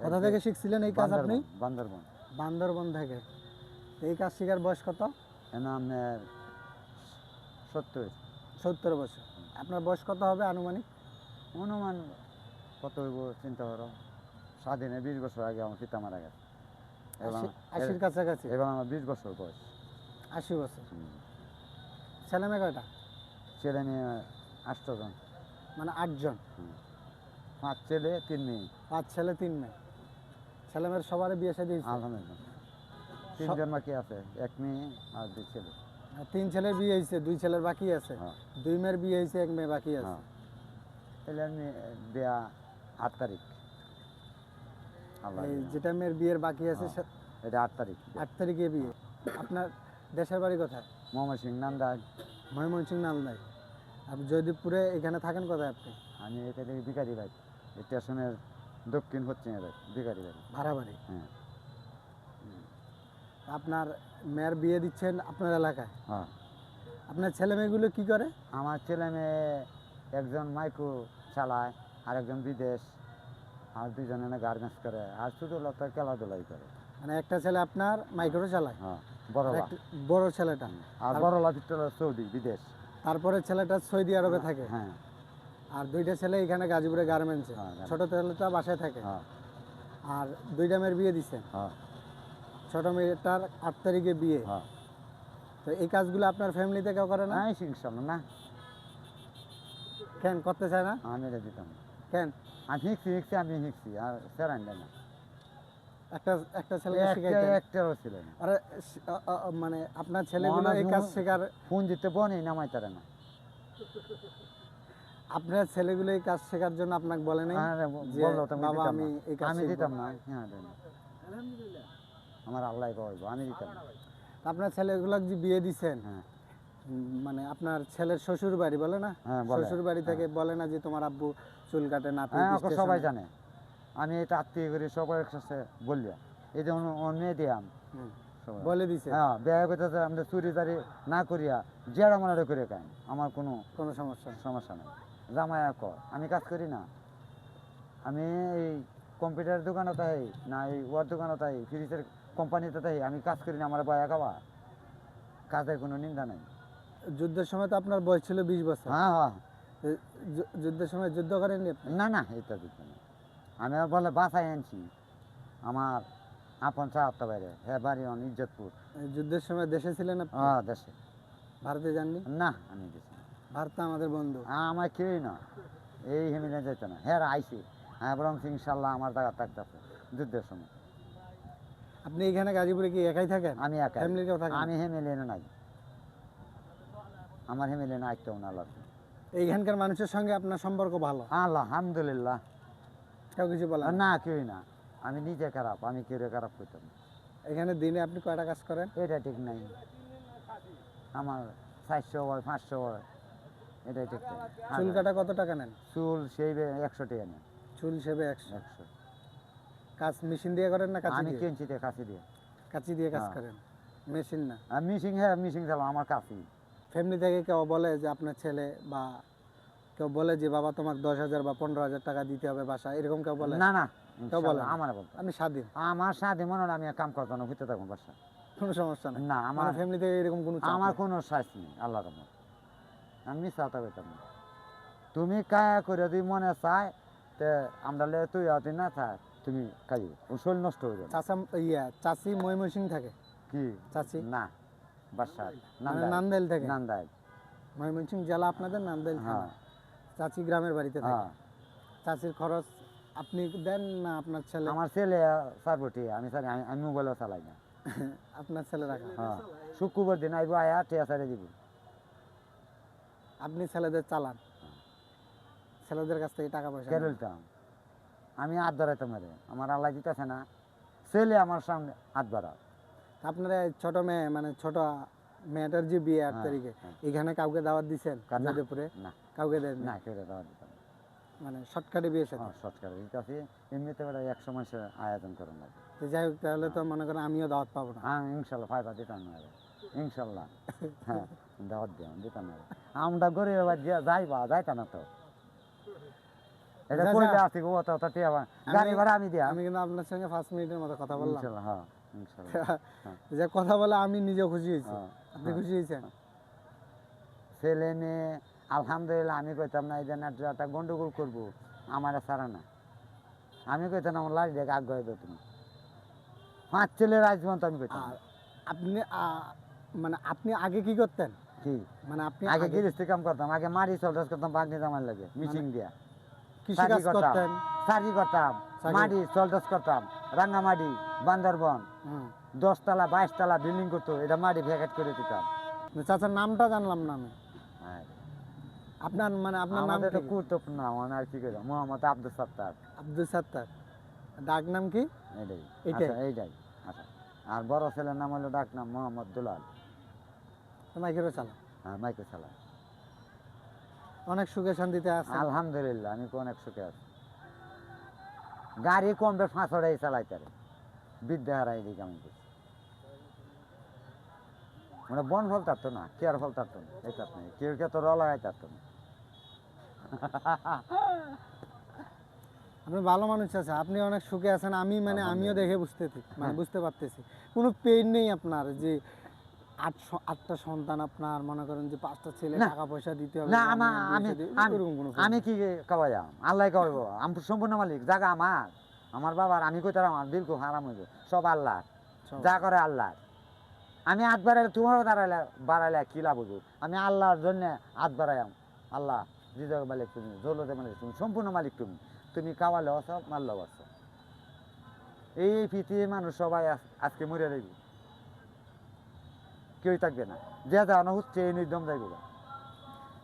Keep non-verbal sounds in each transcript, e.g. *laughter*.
কোথা থেকে শিখছিলেন এই কাজ আপনি? বান্দরবন বান্দরবন। থেকে। এই কাজ শেখার বয়স কত? আপনার সত্তর। সত্তর বছর। আপনার বয়স কত হবে আনুমানিক? অনুমান কত হইব চিন্তা করো। স্বাধীনে বিশ বছর আগে আমার পিতা মারা গেছে। আশির কাছাকাছি। এবং আমার বিশ বছর বয়স। আশি বছর। ছেলে মেয়ে কয়টা? ছেলে মেয়ে আষ্টজন মানে আটজন। পাঁচ ছেলে তিন মেয়ে। পাঁচ ছেলে তিন মেয়ে। ছেলে মেয়ের সবার বিয়ে সাথে আলহামদুলিল্লাহ। তিনজন বাকি আছে এক মেয়ে আর দুই ছেলে। তিন ছেলের বিয়ে হয়েছে দুই ছেলের বাকি আছে। হ্যাঁ। দুই মেয়ের বিয়ে হয়েছে এক মেয়ে বাকি আছে। হ্যাঁ। তাহলে আমি দেয়া আট তারিখ। এই যেটা মেয়ের বিয়ের বাকি আছে হ্যাঁ। এটা আট তারিখ। আট তারিখে বিয়ে। আপনার দেশের বাড়ি কোথায়? মোহাম্মদ সিং নান্দাজ ময়মনসিং নালদাই আপনি জয়দীপপুরে এখানে থাকেন কোথায় আপনি? আমি দেখি বিকারি বাড়ি স্টেশনের দক্ষিণ বাড়ি বাড়ি। ভাড়া বাড়ি? হ্যাঁ। আপনার মেয়ের বিয়ে দিচ্ছেন আপনার এলাকায়? হ্যাঁ। আপনার ছেলে মেয়েগুলো কি করে? আমার ছেলে মেয়ে একজন মাইক্রো চালায় আর একজন বিদেশ আর দুজনে না গার্মেন্টস করে আর ছোটো লোক খেলাধুলাই করে। মানে একটা ছেলে আপনার মাইক্রো চালায়? হ্যাঁ একটা- বড় ছেলেটা? আর বড়লা পিস্তল সৌদি বিদেশ। তারপরে ছেলেটা সৌদি আরবে থাকে? হ্যাঁ। আর দুইটা ছেলে এখানে গাজীপুরে গার্মেন্টসে হ্যাঁ। ছোট ছেলেটা বাসায় থাকে। হ্যাঁ। আর দুইটা মেয়ের বিয়ে দিচ্ছেন হ্যাঁ। ছোট মেয়েটার আট তারিখে বিয়ে। তো এই কাজগুলো আপনার ফ্যামিলিতে কেউ করে না? ইনশাল্লাহ না। কেন করতে চায় না? আমি দিতাম। কেন? আমি শিখছি শিখছি আমি শিখছি আর সেরান দেয় না। একটা একটা ছেলেকে একটা একটাও ছিল না। আরে মানে আপনার ছেলেগুলো এই কাজ শেখার ফোন দিতে বনে নামাই তারা না। আপনার ছেলেগুলো এই কাজ শেখার জন্য আপনাকে বলে নাই যে, বলল তো আমি বাবা, আমি এই কাজ আমি দিতাম না হ্যাঁ দেয়। আমার আল্লাহ বলব আমি দিতাম না। আপনার ছেলেগুলো যে বিয়ে দিছেন হ্যাঁ। মানে আপনার ছেলের শ্বশুর বাড়ি বলে না? হ্যাঁ, শ্বশুর বাড়ি থেকে বলে না যে তোমার আব্বু চুল কাটে না হ্যাঁ সবাই জানে। আমি এটা আত্মীয় করি সবার কাছে বললি এই যে অন্য- সবাই বলে দিছে। হ্যাঁ বিয়ে করতেছে আমাদের চুরি চারি না করিয়া জেড়া মনে করে কেন আমার কোনো কোনো সমস্যা সমস্যা নেই। জামাই কর আমি কাজ করি না। আমি এই কম্পিউটার দোকানে তাই না এই ওয়ার দোকানে তাই ফ্রিজের কোম্পানিতে তাই আমি কাজ করি না আমার বয়া খাওয়া। কাজের কোনো নিন্দা নেই। যুদ্ধের সময় তো আপনার বয়স ছিল বিশ বছর। হ্যাঁ হ্যাঁ। যুদ্ধের সময় যুদ্ধ করেননি না না এটা না। আমি আর বলে বাসায় আনছি। আমার আপন চাহাত্তা বাইরে। হ্যাঁ বাড়ি অন ইজ্জতপুর। যুদ্ধের সময় দেশে ছিলেন আপনি? হ্যাঁ দেশে। ভারতে যাননি? না আমি গেছি ভারত আমাদের বন্ধু। আমার কেউই না। এই হেমিনে যেত না। হ্যাঁ আইসি হ্যাঁ বরং ইনশাল্লাহ আমার টাকা থাকতেছে যুদ্ধের সময়। আপনি এখানে গাজীপুরে কি একাই থাকেন? আমি একা ফ্যামিলির কেউ থাকেন আমি হেমিলেনে নাই। আমার হেমিলেনে আইতেও না লাগবে এইখানকার মানুষের সঙ্গে আপনার সম্পর্ক ভালো? আল্লাহ আলহামদুলিল্লাহ। কেউ কিছু বলেন না? না কেউই না। আমি নিজে খারাপ আমি কেউ খারাপ করতাম এখানে দিনে আপনি কয়টা কাজ করেন? এটা ঠিক নাই। আমার চারশো হয় পাঁচশো হয়। এটাই ঠিক চুল কাটা কত টাকা নেন? চুল সেই একশো টাকা নেই চুল সেবে একশো। একশো। কাজ মেশিন দিয়ে করেন না কাঁচি আমি দিয়ে? কিনছি দিয়ে কাছে দিয়ে। কাঁচি দিয়ে কাজ হ্যাঁ। করেন? মেশিন না? আর মিশিং হ্যাঁ মিশিং চালাম আমার কাছে ফ্যামিলি থেকে কেউ বলে যে আপনার ছেলে বা কেউ বলে যে বাবা তোমাকে দশ হাজার বা পনেরো হাজার টাকা দিতে হবে বাসা এরকম কেউ বলে? না না কেউ বলে আমার বলতো আপনি স্বাধীন। আমার সাথে মনে আমি কাম করতাম না ঘুরতে থাকব বাসা কোনো সমস্যা নেই। না আমার ফ্যামিলি থেকে এরকম কোনো আমার কোনো সাইজ নেই আল্লাহ রহমত আমি আতা পেতাম না তুমি কায়া করে তুই মনে চায় তে আমরা লে তুই আতি না থাক তুমি ও শরীর নষ্ট হয়ে যাবে। চাচা ইয়া চাচি ময়মনসিং থাকে? কি? চাচি? না বাসা মানে নান্দেল থেকে? নান্দাই ময়মনসিং জেলা আপনাদের নান্দেল থানা? হ্যাঁ চাচি গ্রামের বাড়িতে থাকে। হ্যাঁ। চাচির খরচ আপনি দেন না আপনার ছেলে? আমার ছেলে সারবটি আমি সারি আমি মোবাইলও চালাই না। *laughs* আপনার ছেলে রাখা হ্যাঁ। শুক্রবার দিন আইব আয়া টিয়া সারে দিব। আপনি ছেলেদের চালান। ছেলেদের কাছ থেকে টাকা পয়সা নেন। কেরলতাম আমি হাত ধরাইতাম রে আমার আল্লাহ দিতেছে না। ছেলে আমার সামনে হাত বাড়া আপনারা ছোট মেয়ে মানে ছোট মেয়েটার যে বিয়ে আট হ্যাঁ, তারিখে হ্যাঁ। এখানে কাউকে দাওয়াত দিছেন? কার না? কাউকে দেন না? কেউ দেওয়া দিতাম না। মানে শর্টকাটে বিয়ে সাথে? হ্যাঁ সৎকার দিতেছি এমনিতে একশো আয়োজন করেন তো যাই হোক তাহলে তো মনে করেন আমিও দাওয়াত পাবো না। হ্যাঁ ইনশাল্লাহ দিতাম না ইনশাল্লাহ। হ্যাঁ দাওয়াত দিও দিতাম না আমরা গরিব যাইবা না তো। এটা কইলে আচ্ছা। আসি গো অত অত টিয়া গাড়ি ভাড়া আমি দিয়া। আমি কিন্তু আপনার সঙ্গে পাঁচ মিনিটের মতো কথা বললাম। হ্যাঁ। *laughs* যে কথা বলে আমি নিজে খুশি হয়েছি। হ্যাঁ, আপনি খুশি হয়েছেন? ছেলে মেয়ে আলহামদুলিল্লাহ আমি কইতাম না এই যে একটা গন্ডগোল করব আমার সারা না। আমি কইতাম আমার লাশ দেখে আগ্রহ দাও তুমি। পাঁচ ছেলের আজীবন তো আমি কইতাম আপনি মানে আপনি আগে কি করতেন? কি? মানে আপনি আগে গিরিস্তি কাম করতাম আগে মারি চলটাস করতাম বাগনি জামার লাগে মিচিং দিয়া। কৃষি কাজ করতাম। করতেন? সারি করতাম। মাটি চলটাস করতাম রাঙ্গামাটি বান্দরবন। দশতলা বাইশতলা বিল্ডিং করতো এটা মাটি ভ্যাকেট করে দিতাম। চাচার নামটা জানলাম না আমি। হ্যাঁ। আপনার মানে আপনার নাম তো গুরুত্বপূর্ণ আমার আর কি করে মোহাম্মদ আব্দুল সত্তার। আব্দুল সাত্তার। ডাক নাম কি? এটাই। এইটাই? আচ্ছা, এইটাই। আচ্ছা। আর বড় ছেলের নাম হলো ডাক নাম মোহাম্মদ দুলাল। মাইকেরও চালা। হ্যাঁ মাইকে চালা। অনেক সুখে শান্তিতে আছে। আলহামদুলিল্লাহ আমি তো অনেক সুখে আছি। গাড়ি কমবে ফাঁস ওড়াই চালাইতে বিদ্যা হারাই দিকে আমি। মানে বন ফল তারতো না কেয়ার ফল তারতো না এই তার নেই কেউ কে তো র লাগাই তারতো না। আপনি ভালো মানুষ আছে আপনি অনেক সুখে আছেন আমি মানে আমিও দেখে বুঝতে মানে বুঝতে পারতেছি। কোনো পেইন নেই আপনার যে আট আটটা সন্তান আপনার মনে করেন যে পাঁচটা ছেলে টাকা পয়সা দিতে হবে না আমি আমি- কি খাওয়াইয়াম আল্লাহ খাওয়াইব আমি সম্পূর্ণ মালিক জায়গা আমার। আমার বাবার আমি কই তার আমার বিলকুল হারাম হইব। সব আল্লাহ যা করে আল্লাহ আমি হাত বাড়াইলে তোমারও দাঁড়াইলে বাড়াইলে কি লাভ হইব? আমি আল্লাহর জন্য হাত বাড়াইয়াম। আল্লাহ হৃদয় মালিক তুমি জলতে মালিক তুমি সম্পূর্ণ মালিক তুমি। তুমি কাওয়ালে অসব মারলেও অসব এই পৃথিবীর মানুষ সবাই আজকে মরে রইব কেউই থাকবে না। যে যাওয়ানো হচ্ছে এই নির্দম যাইব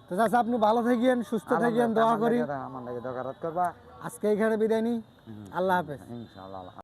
তো চাচা আপনি ভালো থাকেন সুস্থ থাকেন দোয়া করি। আমার লাগে দোকানত করবা আজকে এখানে বিদায় নিই। আল্লাহ হাফেজ। ইনশাআল্লাহ